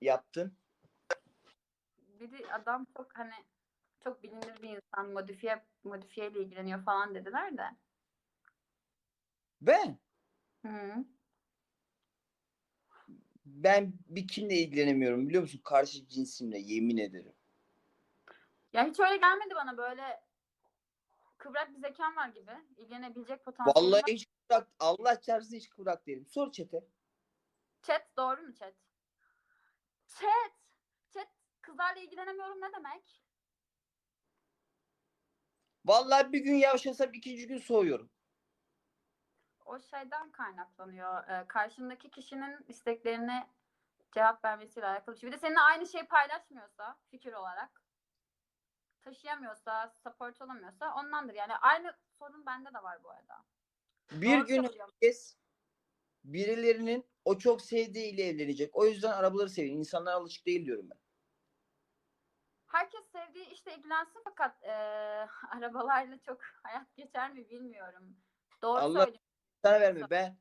yaptın? Biri adam çok hani çok bilinir bir insan modifiye modifiye ile ilgileniyor falan dediler de. Ben. Hı. Ben bir kimle ilgilenemiyorum biliyor musun? Karşı cinsimle yemin ederim. Ya hiç öyle gelmedi bana böyle kıvrak bir zekan var gibi. ilgilenebilecek potansiyeli Vallahi var. hiç kıvrak, Allah çarpsın hiç kıvrak değilim. Sor çete. Chat doğru mu chat? Chat. Chat kızlarla ilgilenemiyorum ne demek? Vallahi bir gün yavşasam ikinci gün soğuyorum. O şeyden kaynaklanıyor. Ee, karşındaki kişinin isteklerine cevap vermesiyle alakalı bir şey. Bir de seninle aynı şeyi paylaşmıyorsa fikir olarak taşıyamıyorsa, support olamıyorsa ondandır. Yani aynı sorun bende de var bu arada. Bir Doğru gün söylüyorum. herkes birilerinin o çok sevdiğiyle evlenecek. O yüzden arabaları seviyor. İnsanlar alışık değil diyorum ben. Herkes sevdiği işte ilgilensin fakat eee, arabalarla çok hayat geçer mi bilmiyorum. Doğru Allah- söylüyorsun. Sana verme. Ben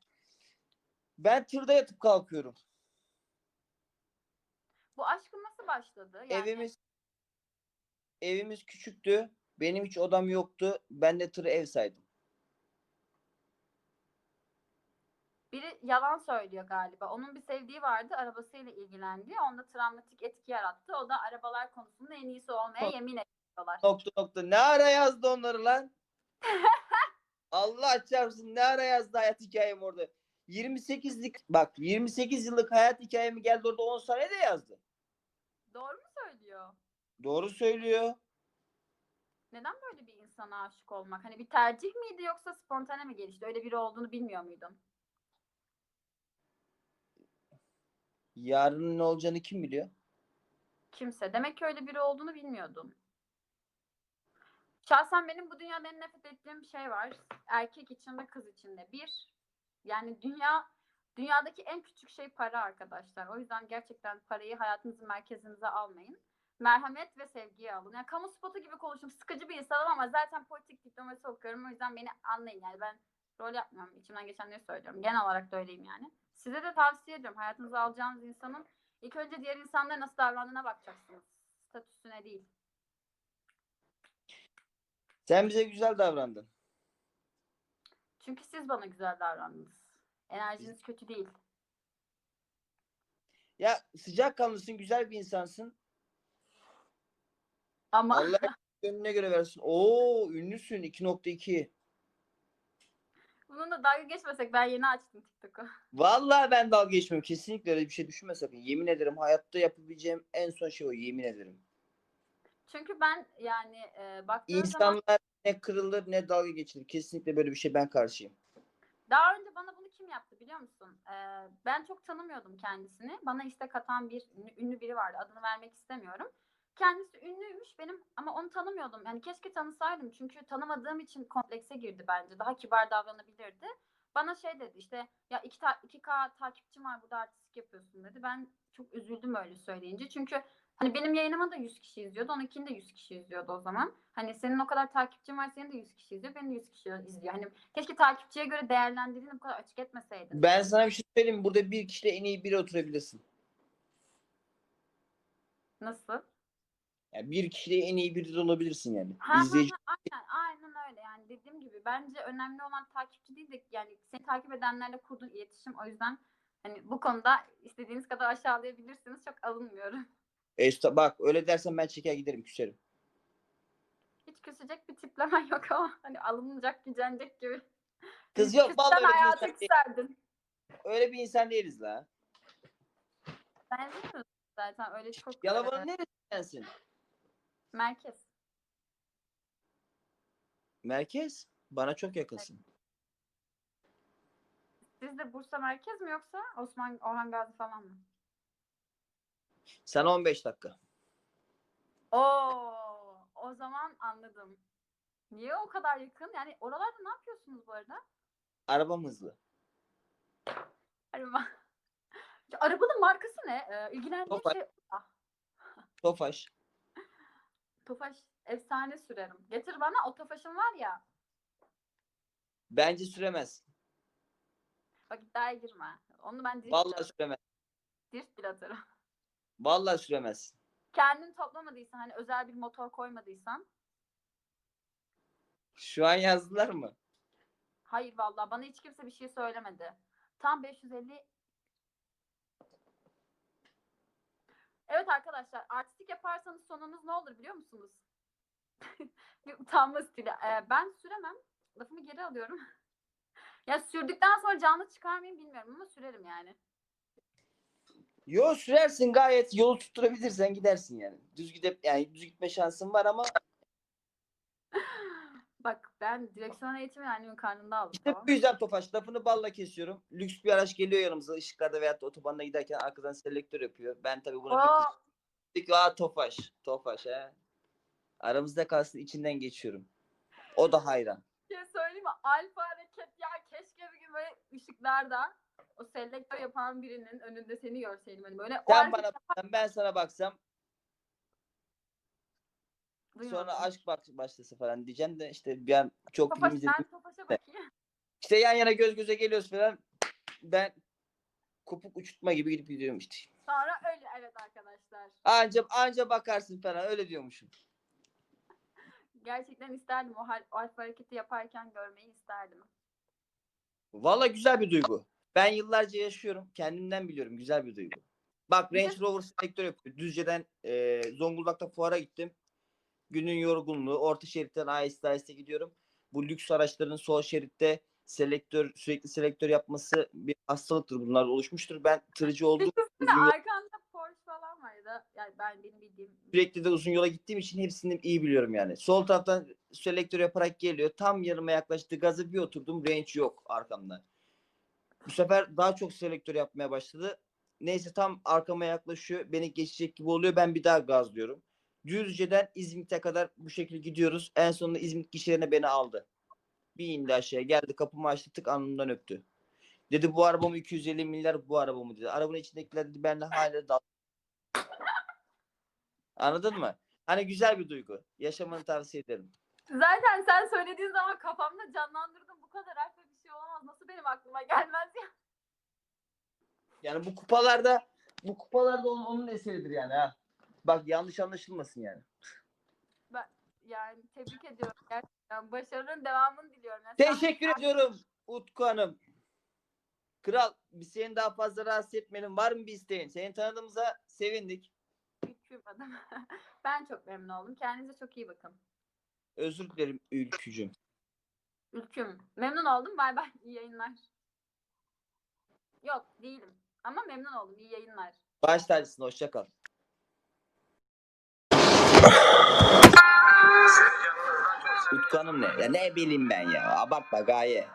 ben tırda yatıp kalkıyorum. Bu aşkın nasıl başladı? Yani Evimiz evimiz küçüktü. Benim hiç odam yoktu. Ben de tırı ev saydım. Biri yalan söylüyor galiba. Onun bir sevdiği vardı, arabasıyla ilgilendi. Onda travmatik etki yarattı. O da arabalar konusunda en iyisi olmaya Yok. yemin ediyorlar. Nokta nokta. Ne ara yazdı onları lan? Allah çarpsın ne ara yazdı hayat hikayem orada. 28'lik bak 28 yıllık hayat hikayemi geldi orada 10 sene de yazdı. Doğru mu söylüyor? Doğru söylüyor. Neden böyle bir insana aşık olmak? Hani bir tercih miydi yoksa spontane mi gelişti? Öyle biri olduğunu bilmiyor muydun? Yarının ne olacağını kim biliyor? Kimse. Demek ki öyle biri olduğunu bilmiyordun. Şahsen benim bu dünyada en nefret ettiğim şey var. Erkek için ve kız için de. Bir, yani dünya dünyadaki en küçük şey para arkadaşlar. O yüzden gerçekten parayı hayatınızın merkezinize almayın. Merhamet ve sevgiyi alın. Yani kamu spotu gibi konuşuyorum. Sıkıcı bir insanım ama zaten politik diplomasi okuyorum. O yüzden beni anlayın. Yani ben rol yapmıyorum. İçimden geçenleri söylüyorum. Genel olarak da öyleyim yani. Size de tavsiye ediyorum. Hayatınıza alacağınız insanın İlk önce diğer insanlara nasıl davrandığına bakacaksınız. Statüsüne değil. Sen bize güzel davrandın. Çünkü siz bana güzel davrandınız. Enerjiniz kötü değil. Ya sıcakkanlısın, güzel bir insansın. Ama Allah gönlüne göre versin. Oo, ünlüsün 2.2. bununla dalga geçmesek ben yeni açtım TikTok'u. Vallahi ben dalga geçmiyorum. Kesinlikle öyle bir şey düşünme sakın. Yemin ederim hayatta yapabileceğim en son şey o. Yemin ederim. Çünkü ben yani e, baktığınız zaman İnsanlar ne kırılır ne dalga geçilir. Kesinlikle böyle bir şey ben karşıyım. daha önce bana bunu kim yaptı biliyor musun? E, ben çok tanımıyordum kendisini. Bana istek atan bir ünlü biri vardı. Adını vermek istemiyorum. Kendisi ünlüymüş benim ama onu tanımıyordum. Yani keşke tanısaydım çünkü tanımadığım için komplekse girdi bence. Daha kibar davranabilirdi. Bana şey dedi işte ya 2 ta- 2K takipçim var burada artistik yapıyorsun dedi. Ben çok üzüldüm öyle söyleyince. Çünkü hani benim yayınıma da 100 kişi izliyordu. Onunkini de 100 kişi izliyordu o zaman. Hani senin o kadar takipçin var senin de 100 kişi izliyor. Benim de 100 kişi izliyor. Hani keşke takipçiye göre değerlendirdiğini bu kadar açık etmeseydin. Ben sana bir şey söyleyeyim? Burada bir kişiyle en iyi biri oturabilirsin. Nasıl? Yani bir kişiyle en iyi biri de olabilirsin yani. Ha, İzleyici. ha, aynen, aynen öyle yani dediğim gibi bence önemli olan takipçi değil de yani seni takip edenlerle kurduğun iletişim o yüzden hani bu konuda istediğiniz kadar aşağılayabilirsiniz çok alınmıyorum. E bak öyle dersen ben çeker giderim küserim. Hiç küsecek bir tiplemen yok ama hani alınacak gücenecek gibi. Kız yok Küssen vallahi öyle bir, insan küserdin. öyle bir insan değiliz la. Benzemiyorsun zaten öyle çok Yalamanın e, neresindensin? Merkez. Merkez. Bana çok yakınsın. Siz de Bursa merkez mi yoksa Osman Orhan Gazi falan mı? Sana 15 dakika. Oo, o zaman anladım. Niye o kadar yakın? Yani oralarda ne yapıyorsunuz bu arada? Arabam hızlı. Araba. Arabanın markası ne? Ee, ilgilendiğim Tofaş. şey... Ah, Tofaş. Tofaş efsane sürerim. Getir bana o Tofaş'ın var ya. Bence süremez. Bak iddiaya girme. Onu ben drift, Vallahi süremez. drift bile atarım. Vallahi süremezsin. Kendin toplamadıysan hani özel bir motor koymadıysan. Şu an yazdılar mı? Hayır vallahi bana hiç kimse bir şey söylemedi. Tam 550 Evet arkadaşlar artistik yaparsanız sonunuz ne olur biliyor musunuz? utanma stili. Ee, ben süremem. Lafımı geri alıyorum. ya sürdükten sonra canlı çıkar mıyım bilmiyorum ama sürerim yani. Yo sürersin gayet yolu tutturabilirsen gidersin yani. Düz gidip yani düz gitme şansın var ama Bak ben direksiyon eğitimi annemin karnında aldım. işte bu yüzden Tofaş lafını balla kesiyorum. Lüks bir araç geliyor yanımıza ışıklarda veyahut da otobanda giderken arkadan selektör yapıyor. Ben tabii buna bir Oo, kız- aa Tofaş, Tofaş he. Aramızda kalsın içinden geçiyorum. O da hayran. bir şey söyleyeyim mi? Alfa hareket ya keşke bir gün böyle ışıklarda o selektör yapan birinin önünde seni görseydim. Hani böyle o Sen hareket bana baksan ben sana baksam duymadım. sonra aşk bak başlası falan diyeceğim de işte bir an çok Tofaş, filmimizi ben Tofaş'a bakayım. işte yan yana göz göze geliyoruz falan. Ben kopuk uçurtma gibi gidip gidiyorum işte. Sonra öyle evet arkadaşlar. Anca anca bakarsın falan öyle diyormuşum. Gerçekten isterdim o, hal, o alfa hareketi yaparken görmeyi isterdim. Valla güzel bir duygu. Ben yıllarca yaşıyorum. Kendimden biliyorum. Güzel bir duygu. Bak Range Rover selektör yapıyor. Düzce'den e, Zonguldak'ta fuara gittim. Günün yorgunluğu. Orta şeritten aheste aheste gidiyorum. Bu lüks araçların sol şeritte selektör sürekli selektör yapması bir hastalıktır. Bunlar oluşmuştur. Ben tırcı. Bir de uzun arkanda Porsche falan vardı. Yani ben benim bildiğim. sürekli de uzun yola gittiğim için hepsini iyi biliyorum yani. Sol taraftan selektör yaparak geliyor. Tam yanıma yaklaştı. Gazı bir oturdum. Range yok arkamda. Bu sefer daha çok selektör yapmaya başladı. Neyse tam arkama yaklaşıyor. Beni geçecek gibi oluyor. Ben bir daha gazlıyorum. Düzce'den İzmit'e kadar bu şekilde gidiyoruz. En sonunda İzmit gişelerine beni aldı. Bir indi aşağıya geldi kapımı açtı tık alnımdan öptü. Dedi bu arabamı 250 milyar bu arabamı dedi. Arabanın içindekiler dedi benimle hala dal. Anladın mı? Hani güzel bir duygu. Yaşamanı tavsiye ederim. Zaten sen söylediğin zaman kafamda canlandırdım. Bu kadar alfa bir şey olamaz. Nasıl benim aklıma gelmez ya. Yani bu kupalarda bu kupalarda onun, onun eseridir yani ha. Bak yanlış anlaşılmasın yani. Yani tebrik ediyorum gerçekten. Başarının devamını diliyorum. Yani sen- Teşekkür ediyorum Utku Hanım. Kral biz seni daha fazla rahatsız etmeyelim. Var mı bir isteğin? Seni tanıdığımıza sevindik. Ülküm adım. ben çok memnun oldum. Kendinize çok iyi bakın. Özür dilerim ülkücüm. Ülküm. Memnun oldum. Bay bay. İyi yayınlar. Yok değilim. Ama memnun oldum. İyi yayınlar. Baş tacısın. Hoşça kal. Utku Hanım ne? Ya ne bileyim ben ya. Abartma gaye.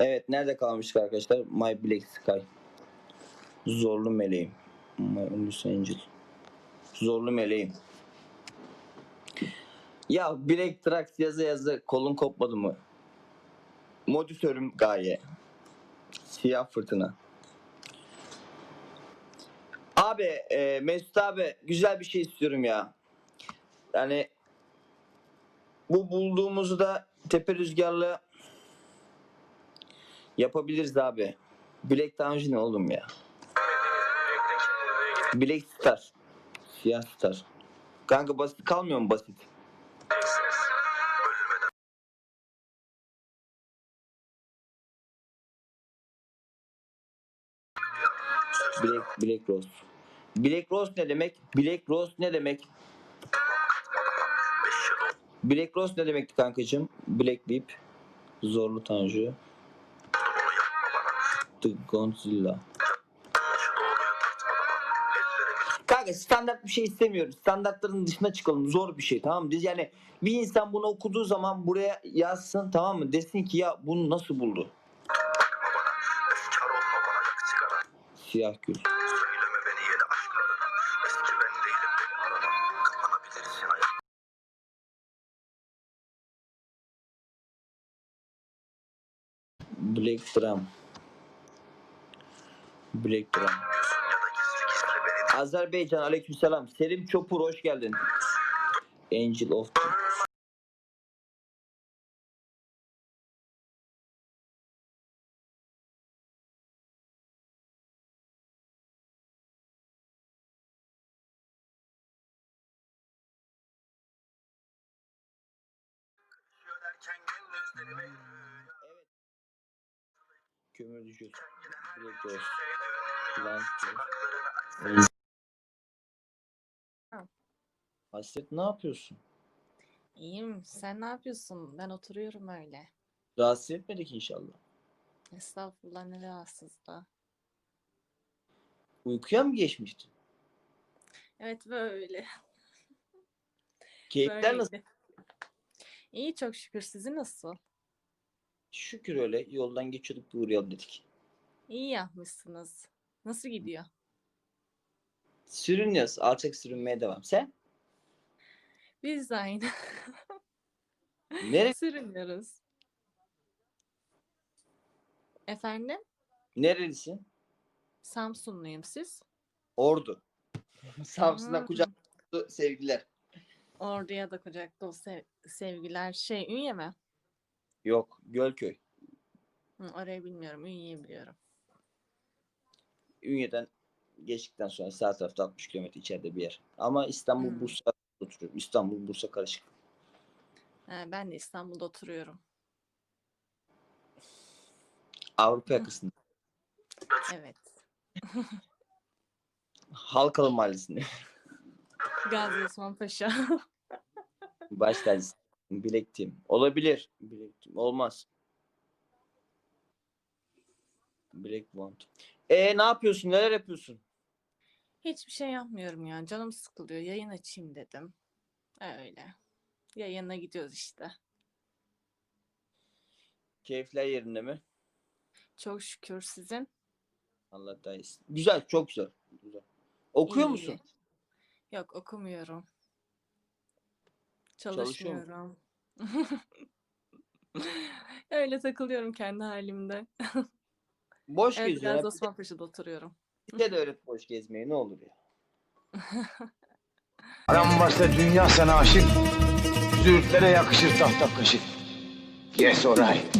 Evet nerede kalmıştık arkadaşlar? My Black Sky. Zorlu meleğim. My Only Angel. Zorlu meleğim. Ya Black Trax yazı yazı kolun kopmadı mı? Modüsörüm gaye. Siyah fırtına. Abi e, Mesut abi güzel bir şey istiyorum ya. Yani bu bulduğumuzu da tepe rüzgarlı yapabiliriz abi. Black Dungeon ne oğlum ya? Black Star. Siyah Star. Kanka basit kalmıyor mu basit? Black, Black Rose. Black Rose ne demek? Black Rose ne demek? Black Rose ne demekti kankacığım? Black Lip. Zorlu Tanju. The Godzilla. Kanka standart bir şey istemiyorum. Standartların dışına çıkalım. Zor bir şey tamam mı? Yani bir insan bunu okuduğu zaman buraya yazsın tamam mı? Desin ki ya bunu nasıl buldu? Siyah gül. Black Drum. Black Drum. Azerbaycan aleykümselam. Selim Çopur hoş geldin. Angel of erken Kömür düşüyor. Lan. Hasret ne yapıyorsun? İyiyim. Sen ne yapıyorsun? Ben oturuyorum öyle. Rahatsız etmedik inşallah. Estağfurullah ne rahatsızlığı. Uykuya mı geçmiştin? Evet böyle. Keyifler nasıl? İyi çok şükür. Sizin nasıl? Şükür öyle. Yoldan geçiyorduk bir uğrayalım dedik. İyi yapmışsınız. Nasıl gidiyor? Sürünüyoruz. Alçak sürünmeye devam. Sen? Biz de aynı. Nere Sürünüyoruz. Efendim? nerelisin? Samsunluyum siz? Ordu. Samsun'dan kucak dolusu sevgiler. Orduya da kucak dolu sev- sevgiler. Şey Ünye mi? Yok. Gölköy. Hı, orayı bilmiyorum. Ünye'yi biliyorum. Ünye'den geçtikten sonra sağ tarafta 60 kilometre içeride bir yer. Ama İstanbul, Hmm. Bursa oturuyorum. İstanbul, Bursa karışık. Ha, ben de İstanbul'da oturuyorum. Avrupa yakasında. Evet. Halkalı Mahallesi'nde. Gazi Osman Paşa. Baş tacısı. Bilektiğim. Olabilir. Bilektiğim. Olmaz. Bilek bond. E ne yapıyorsun? Neler yapıyorsun? Hiçbir şey yapmıyorum ya. Canım sıkılıyor. Yayın açayım dedim. Öyle. Yayına gidiyoruz işte. Keyifler yerinde mi? Çok şükür sizin. Allah da iyisin. Güzel. Çok güzel. güzel. Okuyor İyi. musun? Yok okumuyorum. Çalışmıyorum. Öyle takılıyorum kendi halimde. Boş Evet geziyorsun. Gazi Osman Paşa'da oturuyorum. Bize de öğret boş gezmeyi ne olur ya. Aram varsa dünya sana aşık. Züğürtlere yakışır tahta kaşık. Yes alright.